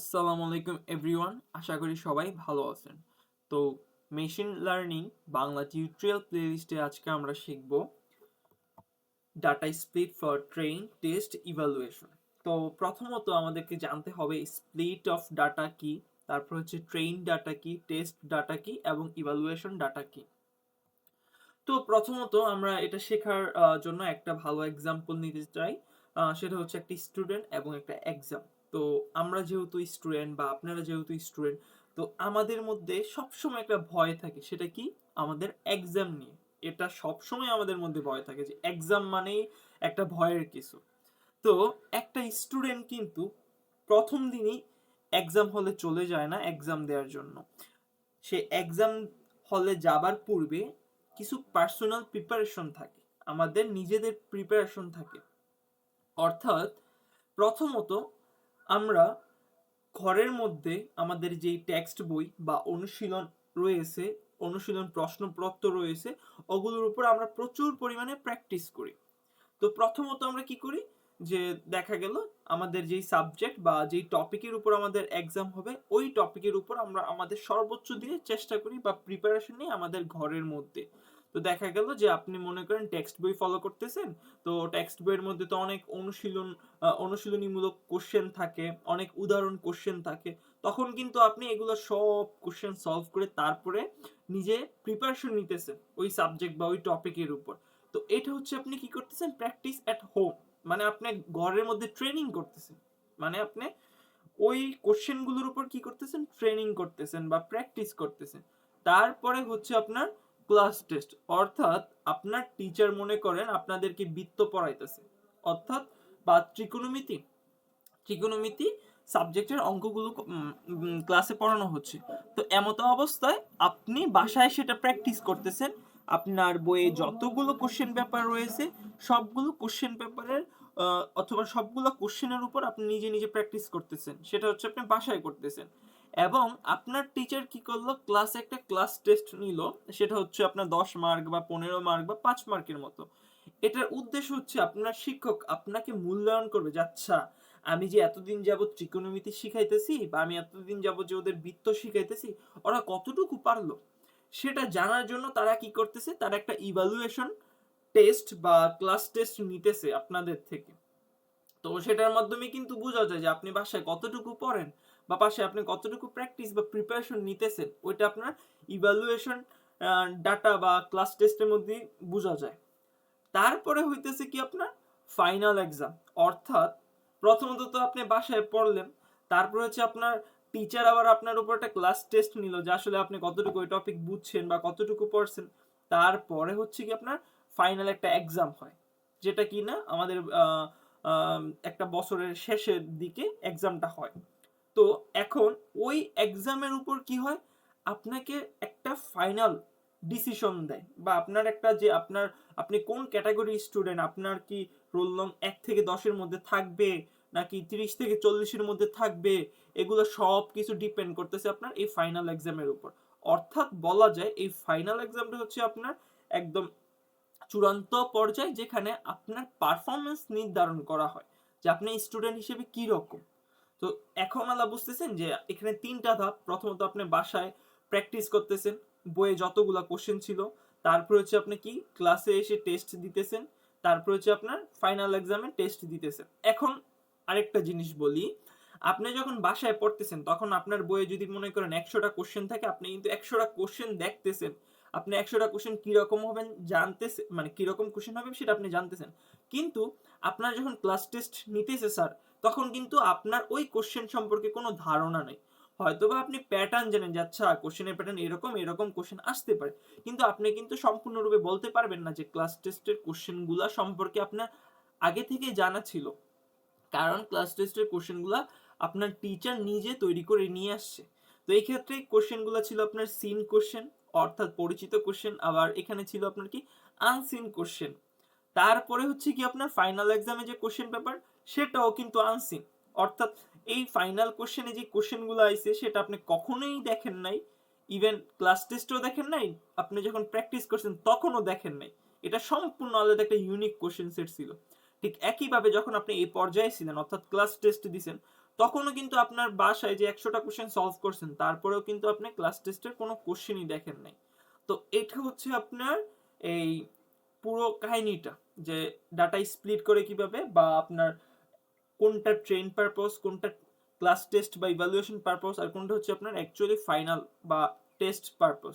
আসসালামু আলাইকুম এভরিওয়ান আশা করি সবাই ভালো আছেন। তো মেশিন লার্নিং বাংলা টিউটোরিয়াল প্লেলিস্টে আজকে আমরা শিখব data split for train test evaluation তো প্রথমত আমাদেরকে জানতে হবে স্প্লিট অফ ডাটা কি, তারপর হচ্ছে ট্রেন ডাটা কি টেস্ট ডাটা কি, এবং ইভালুয়েশন ডাটা কি। তো প্রথমত আমরা এটা শেখার জন্য একটা ভালো এক্সাম্পল নিতে চাই। সেটা হচ্ছে একটি স্টুডেন্ট এবং একটা এক্সাম তো আমরা যেহেতু স্টুডেন্ট বা আপনারা যেহেতু স্টুডেন্ট তো আমাদের মধ্যে সবসময় একটা ভয় থাকে, সেটা কি? আমাদের এক্সাম নিয়ে। এটা সবসময় আমাদের মধ্যে ভয় থাকে যে এক্সাম মানেই একটা ভয়ের কিছু। তো একটা স্টুডেন্ট কিন্তু প্রথম দিনই এক্সাম হলে চলে যায় না এক্সাম দেওয়ার জন্য। সে এক্সাম হলে যাবার পূর্বে কিছু পার্সোনাল প্রিপারেশন থাকে, আমাদের নিজেদের প্রিপারেশন থাকে। অর্থাৎ প্রথমত আমরা ঘরের মধ্যে আমাদের যেই টেক্সট বই বা অনুশীলন রয়েছে, অনুশীলন প্রশ্নপত্র রয়েছে, ওগুলোর উপর আমরা প্রচুর পরিমাণে প্র্যাকটিস করি। তো প্রথমত আমরা কি করি? যে দেখা গেল আমাদের যেই সাবজেক্ট বা যেই টপিকের উপর আমাদের এক্সাম হবে, ওই টপিকের উপর আমরা আমাদের সর্বোচ্চ দিয়ে চেষ্টা করি বা প্রিপারেশন নিই আমাদের ঘরের মধ্যে। তো দেখা গেল যে আপনি মনে করেন টেক্সট বই ফলো করতেছেন, তো টেক্সট বইয়ের মধ্যে তো অনেক অনুশীলন অনুশীলনীমূলক কোশ্চেন থাকে, অনেক উদাহরণ কোশ্চেন থাকে। তখন কিন্তু আপনি এগুলো সব কোশ্চেন সলভ করে তারপরে নিজে প্রিপারেশন নিতেছেন ওই সাবজেক্ট বা ওই টপিকের উপর। তো এটা হচ্ছে আপনি কি করতেছেন? প্র্যাকটিস অ্যাট হোম মানে আপনি ঘরের মধ্যে ট্রেনিং করতেছেন। মানে আপনি ওই কোশ্চেনগুলোর উপর কি করতেছেন? ট্রেনিং করতেছেন বা প্র্যাকটিস করতেছেন। তারপরে হচ্ছে আপনার ক্লাস টেস্ট অর্থাৎ আপনার টিচার মনে করেন আপনাদেরকে বৃত্ত পড়াইতেছে। অর্থাৎ বা ত্রিকোণমিতি ত্রিকোণমিতি সাবজেক্টের অঙ্কগুলো ক্লাসে পড়ানো হচ্ছে। তো এমত অবস্থায় আপনি বাসায় সেটা প্র্যাকটিস করতেছেন। আপনার বইয়ে যতগুলো কোশ্চেন পেপার রয়েছে, সবগুলো কোশ্চেন পেপারের অথবা সবগুলো কোশ্চেনের উপর আপনি নিজে নিজে প্র্যাকটিস করতেছেন। সেটা হচ্ছে আপনি বাসায় করতেছেন। এবং আপনার টিচার কি করল? ক্লাসে একটা ক্লাস টেস্ট নিল, সেটা হচ্ছে আপনার দশ মার্ক বা পনেরো মার্ক বা পাঁচ মার্কের মতো। এটার উদ্দেশ্য হচ্ছে আপনার শিক্ষক আপনাকে মূল্যায়ন করবে যে আচ্ছা আমি যে এতদিন যাবত ত্রিকোণমিতি শিখাইতেছি বা আমি এতদিন যাবত যে ওদের বৃত্ত শিখাইতেছি, ওরা কতটুকু পারল? সেটা জানার জন্য তারা কি করতেছে? তারা একটা ইভালুয়েশন টেস্ট বা ক্লাস টেস্ট নিতেছে আপনাদের থেকে। তো সেটার মাধ্যমে কিন্তু বোঝা যায় যে, আপনি বাসায় কতটুকু পড়েন? বা পাশে আপনি কতটুকু প্র্যাকটিস বা প্রিপারেশন নিতেছেন, ওইটা আপনার ইভালুয়েশন ডাটা বা ক্লাস টেস্টের মধ্যে বোঝা যায়। তারপরে হইতেছে কি আপনার ফাইনাল এক্সাম অর্থাৎ প্রথমত তো আপনি বাসায় পড়লেন, তারপর হচ্ছে আপনার টিচার আবার আপনার উপর একটা ক্লাস টেস্ট নিল যে আসলে আপনি কতটুকু ওই টপিক বুঝছেন বা কতটুকু পড়ছেন। তারপরে হচ্ছে কি আপনার ফাইনাল একটা এক্সাম হয়, যেটা কি না আমাদের একটা বছরের শেষের দিকে এক্সামটা হয়। তো এখন ওই এক্সামের উপর কি হয়? আপনাকে একটা ফাইনাল ডিসিশন দেয় বা আপনার একটা যে আপনার, আপনি কোন ক্যাটাগরি স্টুডেন্ট আপনার কি রোল নং এক থেকে দশের মধ্যে থাকবে নাকি তিরিশ থেকে চল্লিশের মধ্যে থাকবে? এগুলো সব কিছু ডিপেন্ড করতেছে আপনার এই ফাইনাল এক্সামের উপর। অর্থাৎ বলা যায় এই ফাইনাল এক্সামটা হচ্ছে আপনার একদম চূড়ান্ত পর্যায়ে যেখানে আপনার পারফরমেন্স নির্ধারণ করা হয় যে আপনি স্টুডেন্ট হিসেবে কি রকম তো এখন আলা বুঝতেছেন যে এখানে তিনটা ধাপ। প্রথমত আপনি বাসায় প্র্যাকটিস করতেছেন, বইয়ে যতগুলা কোশ্চেন ছিল, তারপর হচ্ছে আপনি কি ক্লাসে এসে টেস্ট দিতেছেন, তারপর হচ্ছে আপনার ফাইনাল এক্সামে টেস্ট দিতেছেন। এখন আরেকটা জিনিস বলি, আপনি যখন বাসায় পড়তেছেন, তখন আপনার বইয়ে যদি মনে করেন একশোটা কোশ্চেন থাকে, আপনি কিন্তু একশোটা কোশ্চেন দেখতেছেন। আপনি একশোটা কোশ্চেন কীরকম হবেন জানতেছে মানে কীরকম কোশ্চেন হবে সেটা আপনি জানতেছেন। কিন্তু আপনার যখন ক্লাস টেস্ট নিতেছে স্যার তখন কিন্তু আপনার ওই কোশ্চেন সম্পর্কে কোনো ধারণা নেই। হয়তোবা আপনি প্যাটার্ন জানেন যে আচ্ছা কোশ্চেনের প্যাটার্ন এরকম এরকম কোশ্চেন আসতে পারে। কিন্তু আপনি কিন্তু সম্পূর্ণরূপে বলতে পারবেন না যে ক্লাস টেস্টের কোশ্চেনগুলো সম্পর্কে আপনার আগে থেকে জানা ছিল। কারণ ক্লাস টেস্টের কোশ্চেনগুলো আপনার টিচার নিজে তৈরি করে নিয়ে আসছে। তো এই ক্ষেত্রে কোশ্চেনগুলো ছিল আপনার সিন কোশ্চেন অর্থাৎ পরিচিত কোশ্চেন আবার এখানে ছিল আপনার কি আনসিন কোশ্চেন তারপরে হচ্ছে কি আপনার ফাইনাল এক্সামে যে কোশ্চেন পেপার সেটাও কিন্তু আনসিন অর্থাৎ এই ফাইনাল কোশ্চেনে যে কোশ্চেনগুলো আইছে, সেটা আপনি কখনোই দেখেন নাই। ইভেন ক্লাস টেস্টেও দেখেন নাই। আপনি যখন প্র্যাকটিস করছেন, তখনও দেখেন নাই। এটা সম্পূর্ণ আলাদা একটা ইউনিক কোশ্চেন সেট ছিল। ঠিক একইভাবে যখন আপনি এই পর্যায়ে ছিলেন, অর্থাৎ ক্লাস টেস্ট দিছেন, তখনও কিন্তু আপনার বাসায় যে একশোটা কোশ্চেন সলভ করছেন, তারপরেও কিন্তু আপনি ক্লাস টেস্টের কোনো কোশ্চেনই দেখেন নাই। তো এটা হচ্ছে আপনার এই পুরো কাহিনীটা, যে ডাটা স্প্লিট করে কীভাবে বা আপনার কোনটা ট্রেন পারপোজ কোনটা ক্লাস টেস্ট বা ইভ্যালুয়েশন পারপোজ আর কোনটা হচ্ছে আপনার অ্যাকচুয়ালি ফাইনাল বা টেস্ট পারপোজ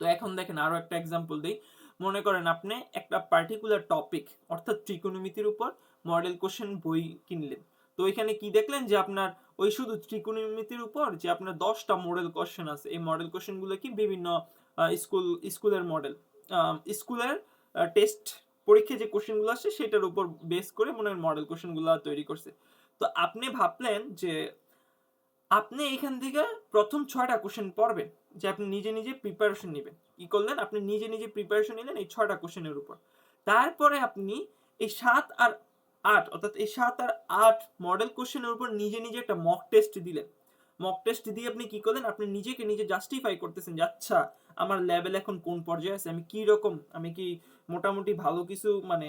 তো এখন দেখেন আরও একটা এক্সাম্পল দিই। মনে করেন আপনি একটা পার্টিকুলার টপিক অর্থাৎ ত্রিকোণমিতির উপর মডেল কোশ্চেন বই কিনলেন। তো এখানে কি দেখলেন যে আপনার ওই শুধু ত্রিকোণমিতির উপর যে আপনার দশটা মডেল কোশ্চেন আছে, এই মডেল কোশ্চেনগুলো কি বিভিন্ন স্কুল স্কুলের মডেল স্কুলের টেস্ট পরীক্ষায় যে কোশ্চেনগুলো আসে সেটার উপর বেস করে মনে হয় মডেল কোশ্চেনগুলো তৈরি করছে। তো আপনি ভাবলেন যে আপনি এখান থেকে প্রথম ছয়টা কোশ্চেন পড়বেন, যে আপনি নিজে নিজে প্রিপারেশন নেবেন। কি করলেন? আপনি নিজে নিজে প্রিপারেশন নিলেন এই ছয়টা কোশ্চেনের উপর। তারপরে আপনি এই সাত আর আট, অর্থাৎ এই সাত আর আট মডেল কোশ্চেনের উপর নিজে নিজে একটা মক টেস্ট দিলেন। মক টেস্ট দিয়ে আপনি কি করলেন? আপনি নিজেকে নিজে জাস্টিফাই করতেছেন যে আচ্ছা আমার লেভেল এখন কোন পর্যায়ে আছে? আমি কি রকম, আমি কি মোটামুটি ভালো কিছু মানে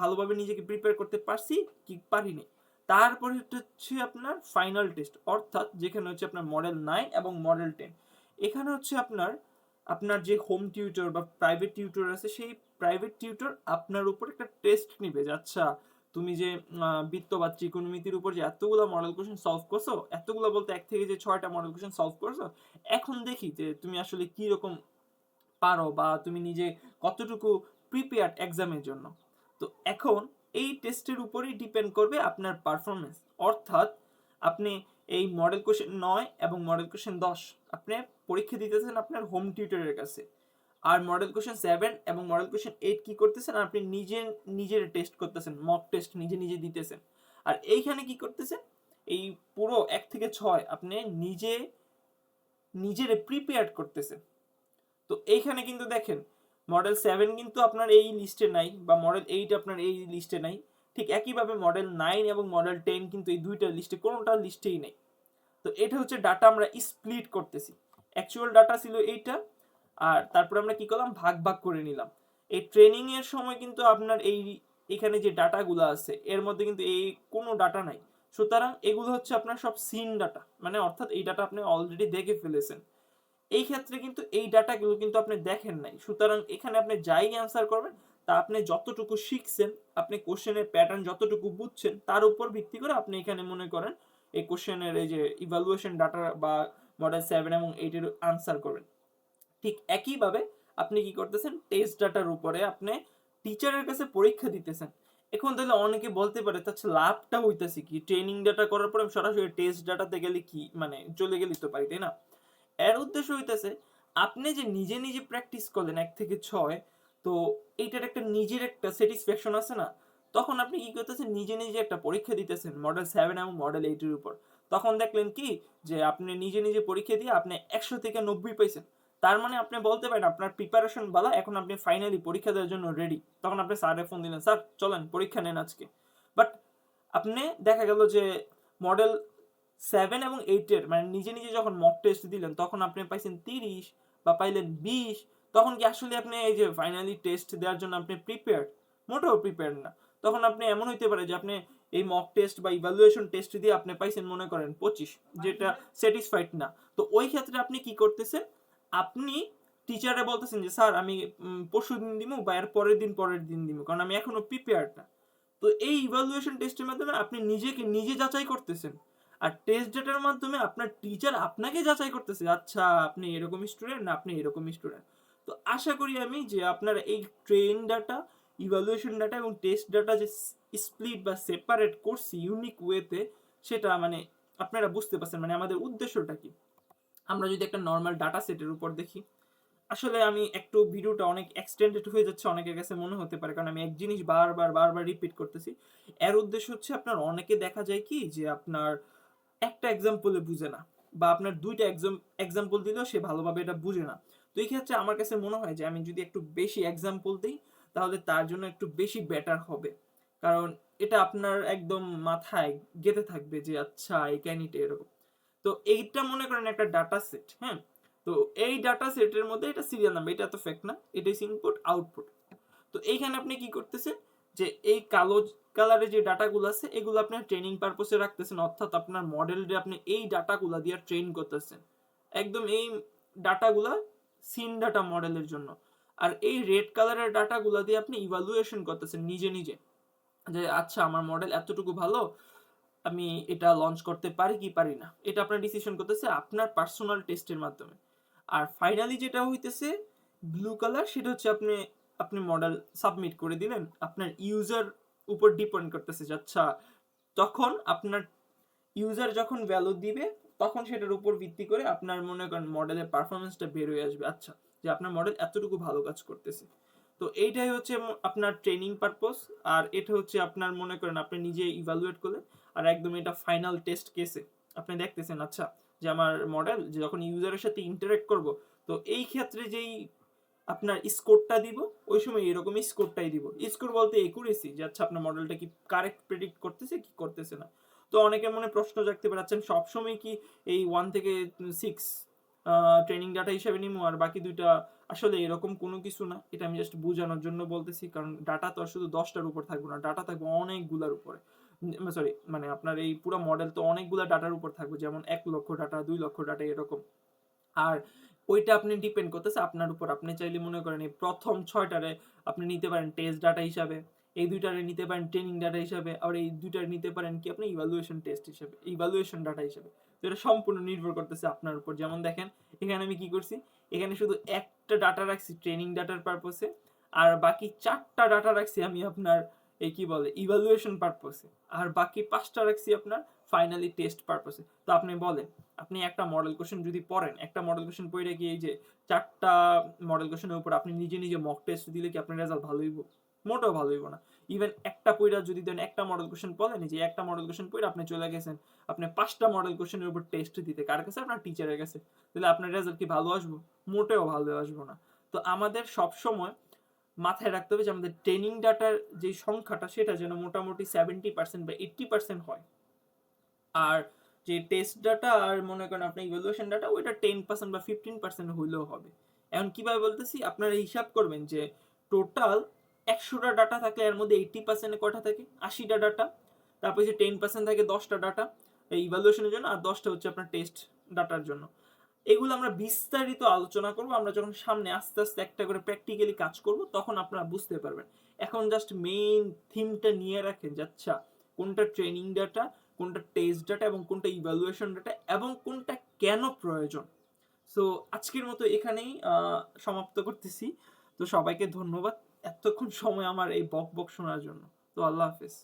ভালোভাবে নিজেকে প্রিপেয়ার করতে পারছি কি পারিনি? তারপরে হচ্ছে আপনার ফাইনাল টেস্ট অর্থাৎ যেখানে হচ্ছে আপনার মডেল নাইন এবং মডেল টেন এখানে হচ্ছে আপনার আপনার যে হোম টিউটর বা প্রাইভেট টিউটর আছে, সেই প্রাইভেট টিউটর আপনার উপর একটা টেস্ট নিবে যে আচ্ছা তুমি যে বৃত্ত বা ত্রিকোণমিতির উপর যে এতগুলো মডেল কোশ্চেন সলভ করছ, এতগুলো বলতে এক থেকে যে ছয়টা মডেল কোশ্চেন সলভ করছ, এখন দেখি যে তুমি আসলে কি রকম পারো বা তুমি নিজে কতটুকু প্রিপেয়ার্ড এক্সামের জন্য। তো এখন এই টেস্টের উপরেই ডিপেন্ড করবে আপনার পারফরমেন্স অর্থাৎ আপনি এই মডেল কোশ্চেন নয় এবং মডেল কোশ্চেন দশ, আপনি পরীক্ষা দিতেছেন আপনার হোম টিউটরের কাছে। আর মডেল কোশ্চেন সেভেন এবং মডেল কোশ্চেন এইট কি করতেছেন? আপনি নিজে নিজের টেস্ট করতেছেন মক টেস্ট নিজে নিজে দিতেছেন। আর এইখানে কি করতেছেন? এই পুরো এক থেকে ছয় আপনি নিজে, নিজের প্রিপেয়ার করতেছেন। তো এইখানে কিন্তু দেখেন মডেল সেভেন কিন্তু আপনার এই লিস্টে নাই বা মডেল এইট আপনার এই লিস্টে নাই। ঠিক একইভাবে মডেল নাইন এবং মডেল টেন কিন্তু এই দুইটা লিস্টে কোনোটা লিস্টেই নেই। তো এটা হচ্ছে ডাটা আমরা স্প্লিট করতেছি। অ্যাকচুয়াল ডাটা ছিল এইটা আর তারপরে আমরা কি করলাম? ভাগ ভাগ করে নিলাম। এই ট্রেনিং এর সময় কিন্তু আপনার এই, এখানে যে ডাটাগুলো আছে, এর মধ্যে কিন্তু এই কোনো ডাটা নাই। সুতরাং এগুলো হচ্ছে আপনার সব সিন ডাটা মানে অর্থাৎ এই ডাটা আপনি অলরেডি দেখে ফেলেছেন। এই ক্ষেত্রে কিন্তু এই ডাটাগুলো কিন্তু আপনি দেখেন নাই। সুতরাং এখানে আপনি যাই অ্যান্সার করবেন, তা আপনি যতটুকু শিখছেন, আপনি কোশ্চেনের প্যাটার্ন যতটুকু বুঝছেন, তার উপর ভিত্তি করে আপনি এখানে মনে করেন, এই কোশ্চেনের এই যে ইভালুয়েশন ডাটা বা মডেল সেভেন এবং এইটের আনসার করবেন। ঠিক একইভাবে আপনি কি করতেছেন? টেস্ট ডাটার উপরে আপনি টিচারের কাছে পরীক্ষা দিতেছেন। এখন তাহলে অনেকে বলতে পারে তাহলে লাভটা হইতেছে কি? ট্রেনিং ডাটা করার পরে আমি সরাসরি টেস্ট ডাটাতে গেলে কি মানে চলে গেলে তো পারি, তাই না? এর উদ্দেশ্য হইতেছে, আপনি যে নিজে নিজে প্র্যাকটিস করলেন এক থেকে ছয়, তো এইটার একটা নিজের একটা স্যাটিসফ্যাকশন আছে না? তখন আপনি কি করতেছেন? নিজে নিজে একটা পরীক্ষা দিতেছেন মডেল সেভেন এবং মডেল এইটের উপর। তখন দেখলেন কি, যে আপনি নিজে নিজে পরীক্ষা দিয়ে আপনি একশো থেকে নব্বই পাইছেন। তার মানে আপনি বলতে পারেন আপনার প্রিপারেশন ভালো এখন আপনি ফাইনালি পরীক্ষা দেওয়ার জন্য রেডি তখন আপনি স্যারে ফোন দিলেন, স্যার, চলেন, পরীক্ষা নেন আজকে। বাট আপনি দেখা গেল যে মডেল সেভেন এবং এইটের মানে নিজে নিজে যখন মক টেস্ট দিলেন, তখন আপনি পাইছেন তিরিশ বা পাইলেন বিশ, তখন কি আসলে আপনি এই যে ফাইনালি টেস্ট দেওয়ার জন্য আপনি প্রিপেয়ার্ড মোটেও প্রিপেয়ার্ড না। তখন আপনি এমন হইতে পারে যে আপনি এই মক টেস্ট বা ইভ্যালুয়েশন টেস্ট দিয়ে আপনি পাইছেন মনে করেন পঁচিশ, যেটা স্যাটিসফাইড না। তো ওই ক্ষেত্রে আপনি কি করতেছেন? আপনি টিচারে বলতেছেন যে, স্যার, আমি পরশু দিন দিব বা এর পরের দিন পরের দিন দিব কারণ আমি এখনও প্রিপেয়ার্ড না। তো এই ইভ্যালুয়েশন টেস্টের মাধ্যমে আপনি নিজেকে নিজে যাচাই করতেছেন। আর টেস্ট ডেটার মাধ্যমে আপনার টিচার আপনাকে যাচাই করতেছে আচ্ছা আপনি এরকম স্টুডেন্ট না আপনি এরকম স্টুডেন্ট তো আশা করি আমি যে আপনারা এই ট্রেন ডাটা ইভ্যালুয়েশন ডাটা এবং টেস্ট ডাটা যে স্প্লিট বা সেপারেট করছি ইউনিক ওয়েতে সেটা মানে আপনারা বুঝতে পারছেন মানে আমাদের উদ্দেশ্যটা কি। আমরা যদি একটা নর্মাল ডাটা সেটের উপর দেখি, আসলে আমি একটু ভিডিওটা অনেক এক্সটেন্ডেড হয়ে যাচ্ছে অনেকের কাছে মনে হতে পারে, কারণ আমি এক জিনিস বারবার বারবার রিপিট করতেছি। এর উদ্দেশ্য হচ্ছে আপনার অনেকে দেখা যায় কি যে আপনার একটা এক্সাম্পলে বুঝে না, বা আপনার দুইটা এক্সাম এক্সাম্পল দিলেও সে ভালোভাবে এটা বুঝে না। তো এই ক্ষেত্রে আমার কাছে মনে হয় যে আমি যদি একটু বেশি এক্সাম্পল দিই, তাহলে তার জন্য একটু বেশি বেটার হবে। কারণ এটা আপনার একদম মাথায় গেঁথে থাকবে যে আচ্ছা এই ক্যানিটে এরকম। তো এইটা মনে করেন একটা ডাটা সেট হ্যাঁ? তো এই ডাটা সেটের মধ্যে এটা সিরিয়াল নাম্বার এটা তো ফ্যাক্ট না এটা ইনপুট আউটপুট তো এইখানে আপনি কি করতেছেন? যে এই কালো কালারে যে ডাটাগুলো আছে, এগুলো আপনার ট্রেনিং পারপসে রাখতেছেন, অর্থাৎ আপনার মডেলটা আপনি এই ডাটাগুলো দিয়ে ট্রেন করতেছেন। একদম এই ডাটাগুলা সিন ডাটা মডেলের জন্য। আর এই রেড কালারের ডাটাগুলো দিয়ে আপনি ইভালুয়েশন করতেছেন নিজে নিজে। যে আচ্ছা আমার মডেল এতটুকু ভালো আমি এটা লঞ্চ করতে পারি কি পারি না, এটা আপনার ডিসিশন করতেছে আপনার পার্সোনাল টেস্টের মাধ্যমে। আর ফাইনালি যেটা হইতেছে ব্লু কালার সেটা হচ্ছে আপনি আপনি মডেল সাবমিট করে দিলেন, আপনার ইউজার উপর ডিপেন্ড করতেছে আচ্ছা তখন আপনার ইউজার যখন ভ্যালু দিবে, তখন সেটার উপর ভিত্তি করে আপনার মনে করেন মডেলের পারফরমেন্সটা বের হয়ে আসবে। আচ্ছা যে আপনার মডেল এতটুকু ভালো কাজ করতেছে। তো এইটাই হচ্ছে আপনার ট্রেনিং পারপস আর এটা হচ্ছে আপনার মনে করেন আপনি নিজে ইভালুয়েট করলেন। আর একদম এটা ফাইনাল টেস্ট কেসে আপনি দেখতেছেন আচ্ছা যে আমার মডেল যে যখন ইউজারের সাথে ইন্টারেক্ট করব, তো এই ক্ষেত্রে যেই আপনার স্কোরটা দিব, ওই সময় এরকমই স্কোরটাই দিব। স্কোর বলতে একুরেসি যে আচ্ছা আপনার মডেলটা কি কারেক্ট প্রেডিক্ট করতেছে কি করতেছে না? তো অনেকের মনে প্রশ্ন জাগতে পারে আচ্ছা সবসময় কি এই ওয়ান থেকে সিক্স ট্রেনিং ডাটা হিসেবে নিবো আর বাকি দুইটা আসলে এরকম কোনো কিছু না? এটা আমি জাস্ট বোঝানোর জন্য বলতেছি, কারণ ডাটা তো আর শুধু দশটার উপর থাকবে না ডাটা থাকবে অনেকগুলার উপরে। সরি মানে আপনার এই পুরো মডেল তো অনেকগুলা ডাটার উপর থাকবে, যেমন এক লক্ষ ডাটা দুই লক্ষ ডাটা এরকম। আর ওইটা আপনি ডিপেন্ড করতেছে আপনার উপর। আপনি চাইলে মনে করেন এই প্রথম ছয়টারে আপনি নিতে পারেন টেস্ট ডাটা হিসাবে, এই দুইটারে নিতে পারেন ট্রেনিং ডাটা হিসাবে আর এই দুইটারে নিতে পারেন কি আপনি ইভালুয়েশন টেস্ট হিসাবে ইভালুয়েশন ডাটা হিসাবে। তো এটা সম্পূর্ণ নির্ভর করতেছে আপনার উপর। যেমন দেখেন, এখানে আমি কি করছি, এখানে শুধু একটা ডাটা রাখছি ট্রেনিং ডাটার পারপসে আর বাকি চারটা ডাটা রাখছি আমি আপনার এই কি বলে ইভালুয়েশন পারপসে আর বাকি পাঁচটা রাখছি আপনার ফাইনালি টেস্ট পারপসে তো আপনি বলেন, আপনি একটা মডেল কোশ্চেন যদি পড়েন, একটা মডেল কোশ্চেন পড়ে গিয়ে এই যে চারটা মডেল কোশ্চেনের উপর আপনি নিজে নিজে মক টেস্ট দিলে কি আপনার রেজাল্ট ভালো হইব? মোটেও ভালো হইব না। ইভেন একটা পইরা যদি দেন, একটা মডেল কোশ্চেন পড়েন যে একটা মডেল কোশ্চেন পড়ে আপনি চলে গেছেন, আপনি পাঁচটা মডেল কোশ্চেনের উপর টেস্ট দিতে, কার কাছে? আপনার টিচারের কাছে। তাহলে আপনার রেজাল্ট কি ভালো আসব? মোটেও ভালো আসব না। তো আমাদের সব সময় মাথায় রাখতে হবে যে আমাদের ট্রেনিং ডাটার যে সংখ্যাটা, সেটা যেন মোটামুটি সেভেন্টি পার্সেন্ট বা এইট্টি পার্সেন্ট হয়। আর যে টেস্ট ডাটা আর মনে করেন আপনার ইভ্যালুয়েশন ডাটা ওইটা টেন পার্সেন্ট বা ফিফটিন পার্সেন্ট হইলেও হবে। এখন কীভাবে বলতেছি, আপনারা হিসাব করবেন যে টোটাল একশোটা ডাটা থাকলে এর মধ্যে এইট্টি পার্সেন্টে কটা থাকে? আশিটা ডাটা তারপর যে টেন পার্সেন্ট থাকে দশটা ডাটা ইভ্যালুয়েশনের জন্য, আর দশটা হচ্ছে আপনার টেস্ট ডাটার জন্য। এগুলো আমরা বিস্তারিত আলোচনা করব। আমরা যখন সামনে আস্তে আস্তে একটা করে প্র্যাকটিক্যালি কাজ করব, তখন আপনারা বুঝতে পারবেন। এখন জাস্ট মেইন থিমটা নিয়ে রাখেন যে আচ্ছা কোনটা ট্রেনিং ডাটা কোনটা টেস্ট ডাটা এবং কোনটা ইভ্যালুয়েশন ডাটা এবং কোনটা কেন প্রয়োজন। সো আজকের মতো এখানেই সমাপ্ত করতেছি। তো সবাইকে ধন্যবাদ এতক্ষণ সময় আমার এই বক বক শোনার জন্য। তো আল্লাহ হাফেজ।